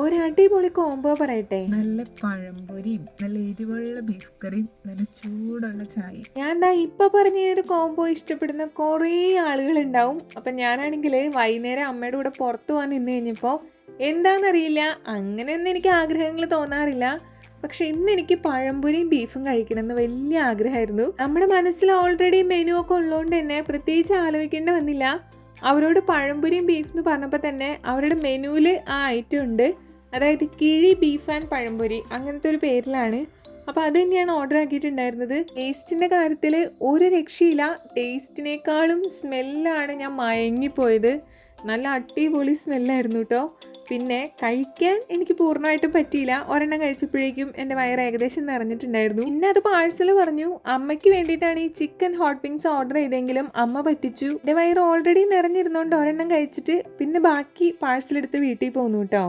ഒരു അടിപൊളി കോംബോ പറയട്ടെ. നല്ല പഴംപൊരിയും നല്ല എരിവുള്ള ബീഫ് കറിയും നല്ല ചൂടുള്ള ചായ ഞാൻ എന്താ ഇപ്പൊ പറഞ്ഞ ഒരു കോംബോ ഇഷ്ടപ്പെടുന്ന കുറേ ആളുകൾ ഉണ്ടാവും അപ്പൊ ഞാനാണെങ്കിൽ വൈകുന്നേരം അമ്മയുടെ കൂടെ പുറത്തു പോകാൻ നിന്ന് കഴിഞ്ഞപ്പോ എന്താണെന്നറിയില്ല അങ്ങനെയൊന്നും എനിക്ക് ആഗ്രഹങ്ങൾ തോന്നാറില്ല. പക്ഷെ ഇന്ന് എനിക്ക് പഴംപൊരിയും ബീഫും കഴിക്കണം കഴിക്കണമെന്ന് വലിയ ആഗ്രഹമായിരുന്നു. നമ്മുടെ മനസ്സിൽ ഓൾറെഡി മെനു ഒക്കെ ഉള്ളതുകൊണ്ട് തന്നെ പ്രത്യേകിച്ച് ആലോചിക്കേണ്ടി വന്നില്ല. അവരോട് പഴംപൊരിയും ബീഫ് എന്ന് പറഞ്ഞപ്പോൾ തന്നെ അവരുടെ മെനുവിൽ ആ ഐറ്റം ഉണ്ട്. അതായത് കിഴി ബീഫ് ആൻഡ് പഴംപൊരി അങ്ങനത്തെ ഒരു പേരിലാണ്. അപ്പോൾ അത് തന്നെയാണ് ഓർഡർ ആക്കിയിട്ടുണ്ടായിരുന്നത്. ടേസ്റ്റിന്റെ കാര്യത്തിൽ ഒരു രക്ഷയില്ല. ടേസ്റ്റിനേക്കാളും സ്മെല്ലാണ് ഞാൻ മയങ്ങിപ്പോയത്. നല്ല അടിപൊളി സ്മെല്ലായിരുന്നു കേട്ടോ പിന്നെ കഴിക്കാൻ എനിക്ക് പൂർണമായിട്ടും പറ്റിയില്ല. ഒരെണ്ണം കഴിച്ചപ്പോഴേക്കും എന്റെ വയറ് ഏകദേശം നിറഞ്ഞിട്ടുണ്ടായിരുന്നു. പിന്നെ അത് പാഴ്സൽ പറഞ്ഞു അമ്മയ്ക്ക് വേണ്ടിയിട്ടാണ് ഈ ചിക്കൻ ഹോട്ട് വിങ്സ് ഓർഡർ ചെയ്തെങ്കിലും അമ്മ പറ്റിച്ചു. എന്റെ വയറ് ഓൾറെഡി നിറഞ്ഞിരുന്നോണ്ട് ഒരെണ്ണം കഴിച്ചിട്ട് പിന്നെ ബാക്കി പാഴ്സൽ എടുത്ത് വീട്ടിൽ പോന്നു കേട്ടോ